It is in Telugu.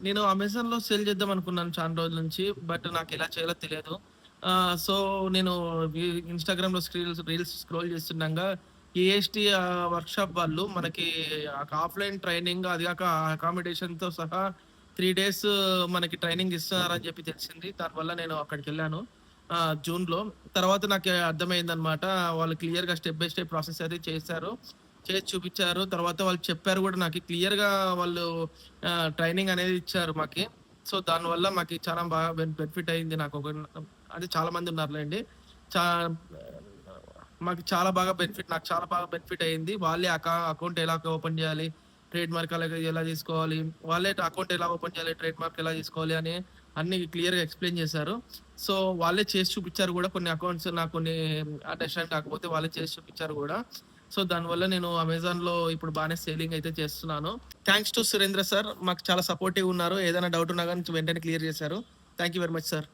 నేను అమెజాన్‌లో సేల్ చేద్దాం అనుకున్నాను చాలా రోజుల నుంచి. బట్ నాకు ఎలా చేయాలో తెలియదు. సో నేను ఇన్స్టాగ్రామ్లో స్క్రీల్స్ రీల్స్ స్క్రోల్ చేస్తుండగా ఏఎస్టి వర్క్ వర్క్‌షాప్ వాళ్ళు మనకి ఆఫ్‌లైన్ ట్రైనింగ్ అది కాక అకామిడేషన్‌తో సహా త్రీ డేస్ మనకి ట్రైనింగ్ ఇస్తున్నారని చెప్పి తెలిసింది. దానివల్ల నేను అక్కడికి వెళ్ళాను జూన్‌లో. తర్వాత నాకు అర్థమైందనమాట. వాళ్ళు క్లియర్‌గా స్టెప్ బై స్టెప్ ప్రాసెస్ అది చేశారు. చేసి చూపించారు తర్వాత వాళ్ళు చెప్పారు కూడా నాకు క్లియర్‌గా వాళ్ళు ట్రైనింగ్ అనేది ఇచ్చారు మాకు సో, దానివల్ల మాకు చాలా బాగా బెనిఫిట్ అయింది నాకు ఒక అంటే చాలా మంది ఉన్నారులెండి. చా మాకు చాలా బాగా బెనిఫిట్ నాకు చాలా బాగా బెనిఫిట్ అయింది. వాళ్ళే అకా అకౌంట్ ఎలా ఓపెన్ చేయాలి, ట్రేడ్ మార్క్ అలాగే ఎలా తీసుకోవాలి, వాళ్ళే అకౌంట్ ఎలా ఓపెన్ చేయాలి, ట్రేడ్ మార్క్ ఎలా తీసుకోవాలి అని అన్ని క్లియర్‌గా ఎక్స్‌ప్లెయిన్ చేశారు. సో, వాళ్ళే చేసి చూపించారు కూడా కొన్ని అకౌంట్స్ నాకు కొన్ని అండర్‌స్టాండ్ కాకపోతే వాళ్ళే చేసి చూపించారు కూడా సో, దానివల్ల నేను అమెజాన్‌లో ఇప్పుడు బాగానే సేలింగ్ అయితే చేస్తున్నాను. Thanks to Surendra sir. మాకు చాలా సపోర్టివ్ ఉన్నారు. ఏదైనా డౌట్ ఉన్నా కానీ వెంటనే క్లియర్ చేశారు. Thank you very much sir.